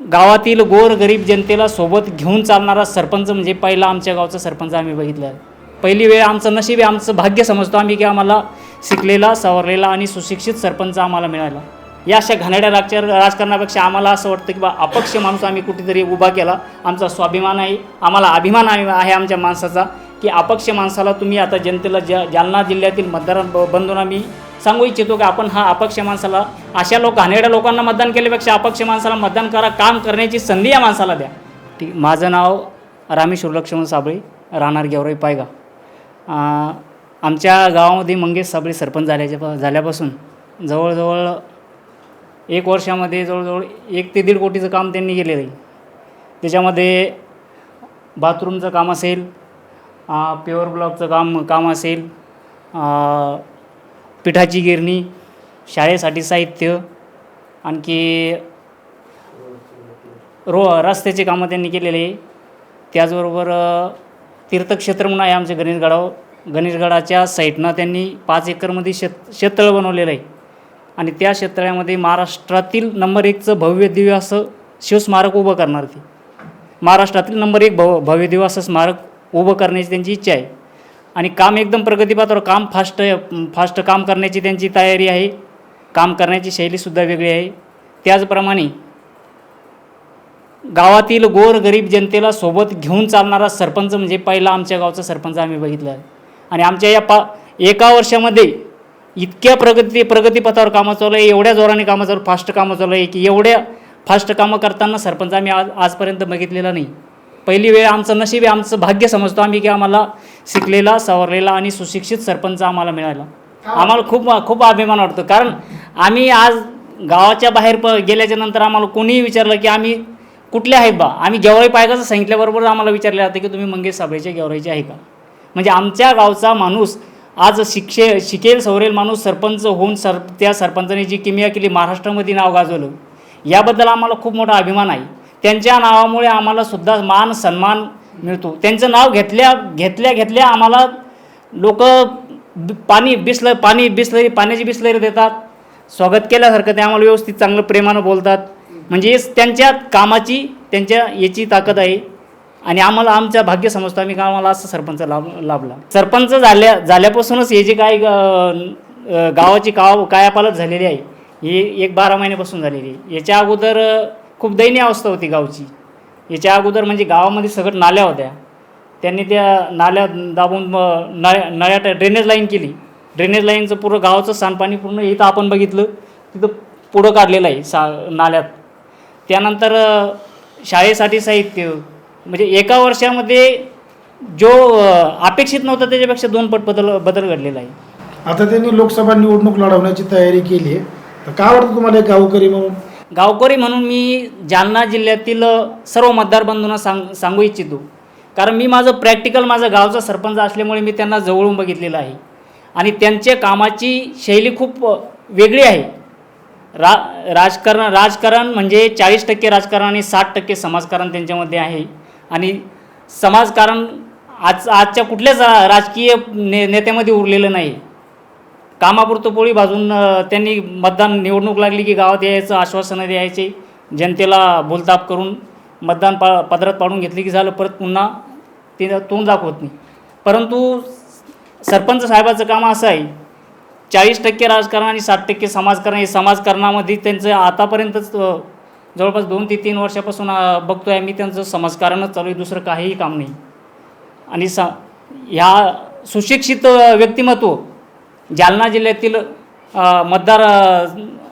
गावातील गोर गरीब जनतेला सोबत घेऊन चालणारा सरपंच म्हणजे पहिला आमच्या गावचा सरपंच आम्ही बघितला. आहे पहिली वेळ आमचं नशीब आहे आमचं भाग्य समजतो आम्ही की आम्हाला शिकलेला सवरलेला आणि सुशिक्षित सरपंच आम्हाला मिळाला. या अशा घाणेरड्या राजच्या राजकारणापेक्षा आम्हाला असं वाटतं की बा अपक्ष माणूस आम्ही कुठेतरी उभा केला. आमचा स्वाभिमान आहे आम्हाला अभिमान आहे आहे आमच्या माणसाचा की अपक्ष माणसाला तुम्ही आता जनतेला ज्या जालना जिल्ह्यातील मतदार ब- आम्ही सांगू इच्छितो की आपण हा अपक्ष माणसाला अशा लोक घाणेरड्या लोकांना मतदान केल्यापेक्षा अपक्ष माणसाला मतदान करा काम करण्याची संधी या माणसाला द्या. ठीक माझं नाव रामेश्वर लक्ष्मण साबळे राहणार गेवराई पायगा. आमच्या गावामध्ये मंगेश साबळे सरपंच झाल्याच्या झाल्यापासून जवळजवळ एक वर्षामध्ये जवळजवळ एक ते दीड कोटीचं काम त्यांनी केलेलं आहे. त्याच्यामध्ये बाथरूमचं काम असेल प्युअर ब्लॉकचं काम काम असेल पिठाची गिरणी शाळेसाठी साहित्य आणखी रो रस्त्याचे कामं त्यांनी केलेले. आहे त्याचबरोबर तीर्थक्षेत्र म्हणून आहे आमच्या गणेशगडाव गणेशगडाच्या साईडनं त्यांनी पाच एकरमध्ये शेत शेततळ बनवलेलं आहे. आणि त्या शेततळ्यामध्ये महाराष्ट्रातील नंबर एकचं भव्य दिव्य असं शिवस्मारक उभं करणार ते. महाराष्ट्रातील नंबर एक भव भव्य दिव्य असं स्मारक उभं करण्याची त्यांची इच्छा आहे. आणि काम एकदम प्रगतीपात्र काम फास्ट फास्ट काम करण्याची त्यांची तयारी आहे. काम करण्याची शैलीसुद्धा वेगळी आहे. त्याचप्रमाणे गावातील गोर गरीब जनतेला सोबत घेऊन चालणारा सरपंच म्हणजे पहिला आमच्या गावचा सरपंच आम्ही बघितला आहे. आणि आमच्या या पा एका वर्षामध्ये इतक्या प्रगती प्रगतीपथावर कामं चालू आहे एवढ्या जोराने कामं चालू फास्ट कामं चालू आहे की एवढ्या फास्ट कामं करताना सरपंच आम्ही आज आजपर्यंत बघितलेला नाही. पहिली वेळ आमचं नशीब आहे आमचं भाग्य समजतो आम्ही की आम्हाला शिकलेला सवरलेला आणि सुशिक्षित सरपंच आम्हाला मिळाला. आम्हाला खूप खूप अभिमान वाटतो. कारण आम्ही आज गावाच्या बाहेर प गेल्याच्यानंतर आम्हाला कोणीही विचारलं की आम्ही कुठले आहेत बा? आम्ही गेवराई पायकाचं सांगितल्याबरोबर आम्हाला विचारलं जातं की तुम्ही मंगेश साबळेचे गेवराईचे आहे का? म्हणजे आमच्या गावचा माणूस आज शिक्षे शिकेल सवरेल माणूस सरपंच होऊन सर त्या सरपंचाने जी किमिया केली महाराष्ट्रामध्ये नाव गाजवलं याबद्दल आम्हाला खूप मोठा अभिमान आहे. त्यांच्या नावामुळे आम्हाला सुद्धा मान सन्मान मिळतो. त्यांचं नाव घेतल्या घेतल्या घेतल्या आम्हाला लोक पाणी बिसलं पाणी बिसलरी पाण्याची बिसलरी देतात. स्वागत केल्यासारखं ते आम्हाला व्यवस्थित चांगलं प्रेमानं बोलतात. म्हणजे त्यांच्या कामाची त्यांच्या याची ताकद आहे. आणि आम्हाला आमच्या भाग्य समजतो आम्ही आम्हाला असं सरपंच लाभ लाभला. सरपंच झाल्या झाल्यापासूनच हे जे काय गावाची काव कायापालट झालेली आहे ही एक बारा महिन्यापासून झालेली आहे. याच्या अगोदर खूप दयनीय अवस्था होती गावची. याच्या अगोदर म्हणजे गावामध्ये सगळं नाल्या होत्या. त्यांनी त्या नाल्या दाबून नळ्या नळ्या ड्रेनेज लाईन केली. ड्रेनेज लाईनचं पूर्ण गावाचं सांडपाणी पूर्ण इथं आपण बघितलं. तिथं पुढं काढलेलं आहे सा नाल्यात. त्यानंतर शाळेसाठी साहित्य. म्हणजे एका वर्षामध्ये जो अपेक्षित नव्हता त्याच्यापेक्षा दोन पट बदल बदल घडलेला आहे. आता त्यांनी लोकसभा निवडणूक लढवण्याची तयारी केली आहे. तर काय वाटतं तुम्हाला गावकरी म्हणून? गावकरी म्हणून मी जालना जिल्ह्यातील सर्व मतदार बंधूंना सांग सांगू इच्छितो. कारण मी माझं प्रॅक्टिकल माझं गावचा सरपंच असल्यामुळे मी त्यांना जवळून बघितलेलं आहे. आणि त्यांच्या कामाची शैली खूप वेगळी आहे. रा राजकारण राजकारण म्हणजे चाळीस टक्के राजकारण आणि साठ टक्के समाजकारण त्यांच्यामध्ये आहे. आणि समाजकारण आज आजच्या कुठल्याच राजकीय ने नेत्यामध्ये उरलेलं नाही. कामापुरतं पोळी भाजून त्यांनी मतदान निवडणूक लागली की गावात यायचं आश्वासनं द्यायचे जनतेला बोलताप करून मतदान पा पदरात पाडून घेतली की झालं परत पुन्हा ते तोंड दाखवत नाही. परंतु सरपंच साहेबाचं काम असं आहे चाळीस टक्के राजकारण आणि साठ टक्के समाजकारण हे समाजकारणामध्ये त्यांचं आतापर्यंतच जवळपास दोन ते तीन वर्षापासून बघतो आहे मी त्यांचं समाजकारणच चालू आहे दुसरं काहीही काम नाही. आणि सा ह्या सुशिक्षित व्यक्तिमत्व जालना जिल्ह्यातील मतदार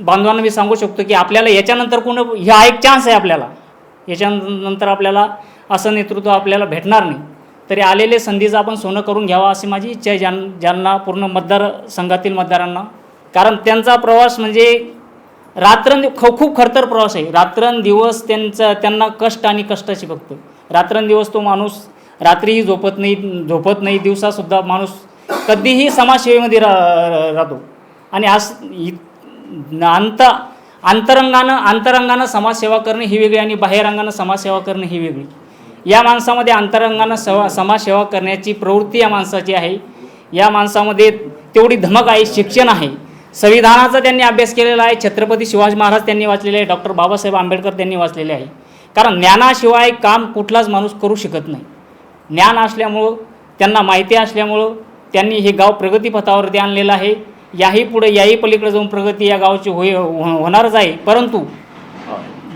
बांधवांना मी सांगू शकतो की आपल्याला याच्यानंतर कोण ह्या एक चान्स आहे आपल्याला. याच्यानंतर आपल्याला असं नेतृत्व आपल्याला भेटणार नाही. तरी आलेले संधीचं आपण सोनं करून घ्यावा अशी माझी इच्छा आहे जाल जालना पूर्ण मतदार संघातील मतदारांना. कारण त्यांचा प्रवास म्हणजे रात्रं ख खूप खडतर प्रवास आहे. रात्रंदिवस त्यांचा त्यांना कष्ट आणि कष्टाची फक्त. रात्रंदिवस तो माणूस रात्रीही झोपत नाही झोपत नाही दिवसासुद्धा माणूस कधीही समाजसेवेमध्ये रा राहतो. आणि आज इ- अंत अंतरंगानं अंतरंगानं समाजसेवा करणे ही वेगळी आणि बाहेरंगानं समाजसेवा करणे ही वेगळी. या माणसामध्ये अंतरंगानं सेवा समाजसेवा करण्याची प्रवृत्ती या माणसाची आहे. या माणसामध्ये तेवढी धमक आहे शिक्षण आहे. संविधानाचा त्यांनी अभ्यास केलेला आहे. छत्रपती शिवाजी महाराज त्यांनी वाचलेले आहे. डॉक्टर बाबासाहेब आंबेडकर त्यांनी वाचलेले आहे. कारण ज्ञानाशिवाय काम कुठलाच माणूस करू शकत नाही. ज्ञान असल्यामुळं त्यांना माहिती असल्यामुळं त्यांनी हे गाव प्रगतीपथावरती आणलेलं आहे. याही पुढे याही पलीकडे जाऊन प्रगती या गावची होय हो- होणारच आहे परंतु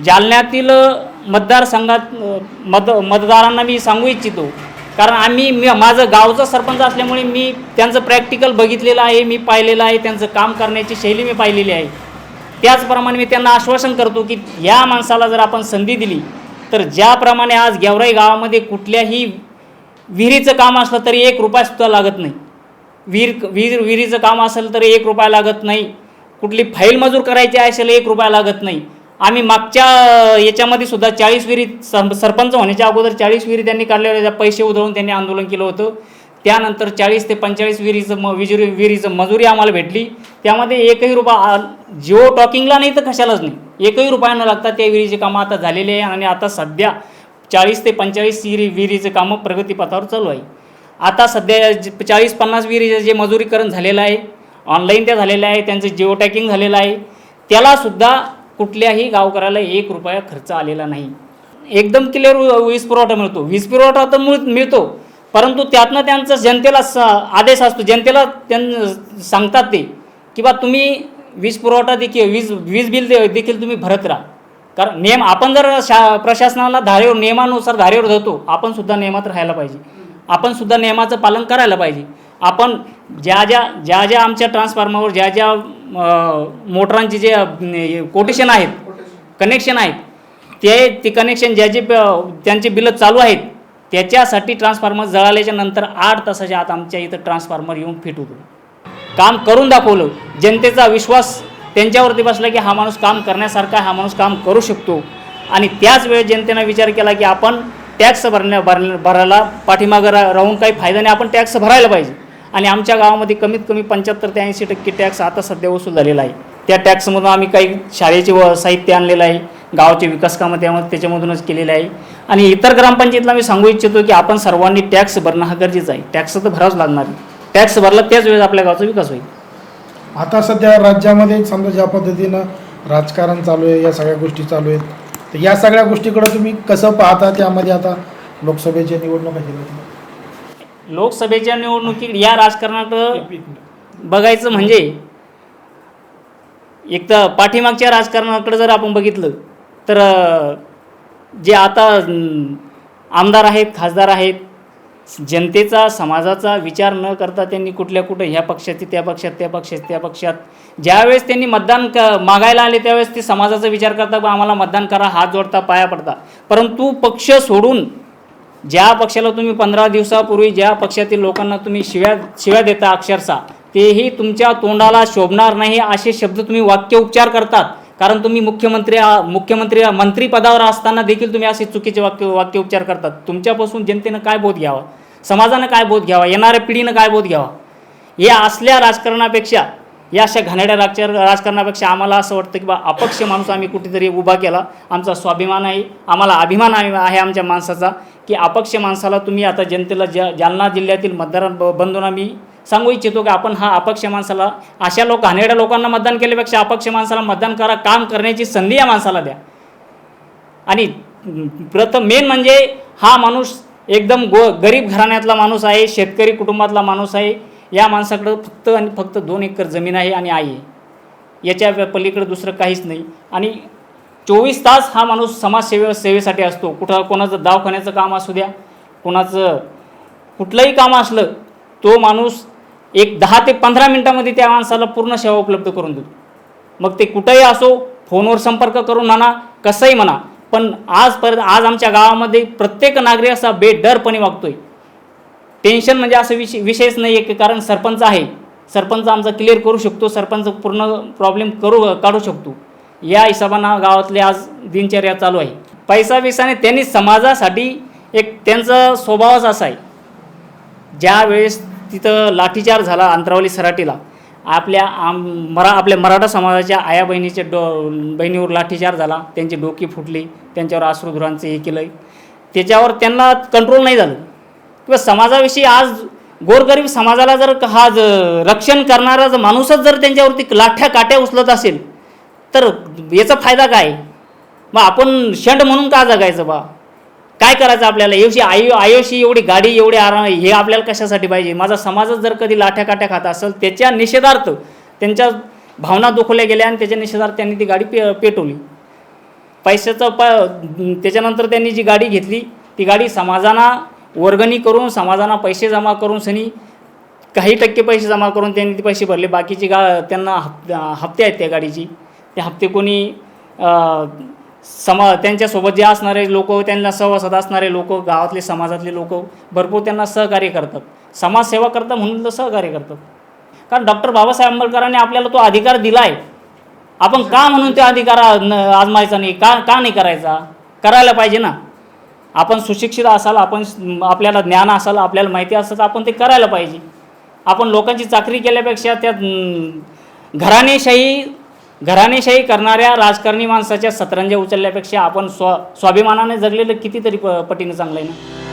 जालन्यातील मतदारसंघात मत मतदारांना मी सांगू इच्छितो. कारण आम्ही मी माझं गावचं सरपंच असल्यामुळे मी त्यांचं प्रॅक्टिकल बघितलेलं आहे मी पाहिलेलं आहे त्यांचं काम करण्याची शैली मी पाहिलेली आहे. त्याचप्रमाणे मी त्यांना आश्वासन करतो की या माणसाला जर आपण संधी दिली तर ज्याप्रमाणे आज गेवराई गावामध्ये कुठल्याही विहिरीचं काम असलं तरी एक रुपयासुद्धा लागत नाही. विहीर विहीर विहिरीचं काम असेल तर एक रुपया लागत नाही. कुठली फाईल मजूर करायची असेल एक रुपया लागत नाही. आम्ही मागच्या याच्यामध्ये सुद्धा चाळीस विहिरी सरपंच होण्याच्या अगोदर चाळीस विहिरी त्यांनी काढलेल्या पैसे उधळून त्यांनी आंदोलन केलं होतं. त्यानंतर चाळीस ते पंचेचाळीस विहिरीचं म विजुरी विहिरीचं मजुरी आम्हाला भेटली. त्यामध्ये एकही रुपया जिओ टॉकिंगला नाही तर कशालाच नाही. एकही रुपया न लागता त्या विहिरीचे कामं आता झालेले आहे आणि आता सध्या चाळीस ते पंचेचाळीस विहिरी विहिरीचं कामं प्रगतीपथावर चालू आहे. आता सध्या चाळीस पन्नास विहिरीचं जे मजुरीकरण झालेलं आहे ऑनलाईन त्या झालेलं आहे त्यांचं जिओ टॅकिंग झालेलं आहे. त्यालासुद्धा कुठल्याही गावकऱ्याला एक रुपया खर्च आलेला नाही. एकदम क्लिअर वीज पुरवठा मिळतो. वीज पुरवठा तर मिळ मिळतो परंतु त्यातनं त्यांचं जनतेला स आदेश असतो. जनतेला त्यां सांगतात ते की बा तुम्ही वीज पुरवठा देखील वीज वीज बिल दे- देखील तुम्ही भरत राहा. कारण नियम आपण जर शा प्रशासनाला धारेवर नियमानुसार धारेवर धरतो आपणसुद्धा नियमात राहायला पाहिजे. आपण सुद्धा नियमाचं पालन करायला पाहिजे. आपण ज्या ज्या ज्या ज्या आमच्या ट्रान्सफॉर्मरवर ज्या ज्या मोटरांचे जे कोटेशन आहेत कनेक्शन आहेत ते ते कनेक्शन ज्या जे त्यांचे बिलं चालू आहेत त्याच्यासाठी ट्रान्सफॉर्मर जळाल्याच्या नंतर आठ तासाच्या आत आमच्या इथं ट्रान्सफॉर्मर येऊन फिट होतो. काम करून दाखवलं. जनतेचा विश्वास त्यांच्यावरती बसला की हा माणूस काम करण्यासारखा हा माणूस काम करू शकतो. आणि त्याच वेळेस जनतेनं विचार केला की आपण टॅक्स भरण्या भर भरायला पाठीमागं रा राहून काही फायदा नाही. आपण टॅक्स भरायला पाहिजे. आणि आमच्या गावामध्ये कमीत कमी पंच्याहत्तर ते ऐंशी टक्के टॅक्स आता सध्या वसूल झालेला आहे. त्या टॅक्समधून आम्ही काही शाळेचे व साहित्य आणलेलं आहे. गावाचे विकास कामं त्यामध्ये त्याच्यामधूनच केलेले आहे. आणि इतर ग्रामपंचायतीला मी सांगू इच्छितो की आपण सर्वांनी टॅक्स भरणं हा गरजेचं आहे. टॅक्स तर भरावंच लागणार. आहे टॅक्स भरला त्याच वेळेस आपल्या गावाचा विकास होईल. आता सध्या राज्यामध्ये समजा ज्या पद्धतीनं राजकारण चालू आहे या सगळ्या गोष्टी चालू आहेत तर या सगळ्या गोष्टीकडे तुम्ही कसं पाहता? त्यामध्ये आता लोकसभेच्या निवडणुका केल्या लोकसभेच्या निवडणुकीत या राजकारणाकडं बघायचं म्हणजे एक तर पाठीमागच्या राजकारणाकडे जर आपण बघितलं तर जे आता आमदार आहेत खासदार आहेत जनतेचा समाजाचा विचार न करता त्यांनी कुठल्या कुठं ह्या पक्षाची त्या पक्षात त्या पक्षात त्या पक्षात. ज्यावेळेस त्यांनी मतदान क मागायला आले त्यावेळेस ते समाजाचा विचार करता बा आम्हाला मतदान करा हात जोडता पाया पडता. परंतु पक्ष सोडून ज्या पक्षाला तुम्ही पंधरा दिवसापूर्वी ज्या पक्षातील लोकांना तुम्ही शिव्या शिव्या देता अक्षरशः तेही तुमच्या तोंडाला शोभणार नाही असे शब्द तुम्ही वाक्य उपचार करतात. कारण तुम्ही मुख्यमंत्री मुख्यमंत्री मंत्रीपदावर असताना देखील तुम्ही असे चुकीचे वाक्य वाक्य उपचार करतात. तुमच्यापासून जनतेनं काय बोध घ्यावा? समाजानं काय बोध घ्यावा? येणाऱ्या पिढीनं काय बोध घ्यावा? या असल्या राजकारणापेक्षा या अशा घाणेरड्या राजकार राजकारणापेक्षा आम्हाला असं वाटतं की बा अपक्ष माणूस आम्ही कुठेतरी उभा केला. आमचा स्वाभिमान आहे. आम्हाला अभिमान आहे आहे आमच्या माणसाचा की अपक्ष माणसाला तुम्ही आता जनतेला ज्या जालना जिल्ह्यातील मतदार ब- आम्ही सांगू इच्छितो की आपण हा अपक्ष माणसाला अशा लोक घाणेरड्या लोकांना मतदान केल्यापेक्षा अपक्ष माणसाला मतदान करा काम करण्याची संधी या माणसाला द्या. आणि प्रथम मेन म्हणजे हा माणूस एकदम गो गरीब घराण्यातला माणूस आहे शेतकरी कुटुंबातला माणूस आहे. या माणसाकडं फक्त आणि फक्त दोन एकर जमीन आहे आणि आई आहे. याच्या पलीकडं पलीकडे दुसरं काहीच नाही. आणि चोवीस तास हा माणूस समाजसेवे सेवेसाठी असतो. कुठं कोणाचं दवाखान्याचं काम असू द्या कोणाचं कुठलंही काम असलं तो माणूस एक दहा ते पंधरा मिनटामध्ये त्या माणसाला पूर्ण सेवा उपलब्ध करून देतो मग ते कुठंही असो फोनवर संपर्क करून म्हणा कसंही म्हणा पण आजपर्यंत आज आमच्या गावामध्ये प्रत्येक नागरिक असा बेडरपणे वागतोय. टेन्शन म्हणजे असं विषय विषयच नाही आहे की कारण सरपंच आहे. सरपंच आमचा क्लिअर करू शकतो सरपंच पूर्ण प्रॉब्लेम करू काढू शकतो. या हिशोबानं गावातले आज दिनचर्या चालू आहे. पैसा बिसाने त्यांनी समाजासाठी एक त्यांचा स्वभावच असा आहे. ज्या वेळेस तिथं लाठीचार झाला अंतरावली सराटीला. आपल्या आम मरा आपल्या मराठा समाजाच्या आया बहिणीच्या डो बहिणीवर लाठीचार झाला त्यांची डोकी फुटली त्यांच्यावर आश्रुधुरांचं हे केलं त्याच्यावर त्यांना कंट्रोल नाही झालं. किंवा समाजाविषयी आज गोरगरीब समाजाला जर हा ज रक्षण करणारा जर माणूसच जर त्यांच्यावरती लाठ्या काट्या उचलत असेल तर याचा फायदा काय? मग आपण शंड म्हणून का जगायचं बा? काय करायचं आपल्याला? एवढी आयु आयुषी एवढी गाडी एवढी आराम हे आपल्याला कशासाठी पाहिजे? माझा समाजच जर कधी लाठ्या काठ्या खात असेल त्याच्या निषेधार्थ त्यांच्या भावना दुखवल्या गेल्या आणि त्याच्या निषेधार्थ त्यांनी ती गाडी पे पेटवली. पैशाचं प त्याच्यानंतर त्यांनी जी गाडी घेतली ती गाडी समाजांना वर्गणी करून समाजाना पैसे जमा करून सनी काही टक्के पैसे जमा करून त्यांनी ते पैसे भरले. बाकीची गा त्यांना हप हप्ते आहेत त्या गाडीची. ते हप्ते कोणी समा त्यांच्यासोबत जे असणारे लोक त्यांना सहवासात असणारे लोक गावातले समाजातले लोक भरपूर त्यांना सहकार्य करतात. समाजसेवा करतात म्हणून तर सहकार्य करतात. कारण डॉक्टर बाबासाहेब आंबेडकरांनी आपल्याला तो अधिकार दिला आहे आपण का म्हणून त्या अधिकार न- आजमायचा नाही? का का नाही करायचा? करायला पाहिजे ना. आपण सुशिक्षित असाल आपण आपल्याला ज्ञान असाल आपल्याला माहिती असेल तर आपण ते करायला पाहिजे. आपण लोकांची चाकरी केल्यापेक्षा त्या घराणेशाही घराणेशाही करणाऱ्या राजकारणी माणसाच्या सतरंज्या उचलल्यापेक्षा आपण स्व स्वाभिमानाने जगलेलं कितीतरी प पटीनं चांगलं आहे ना?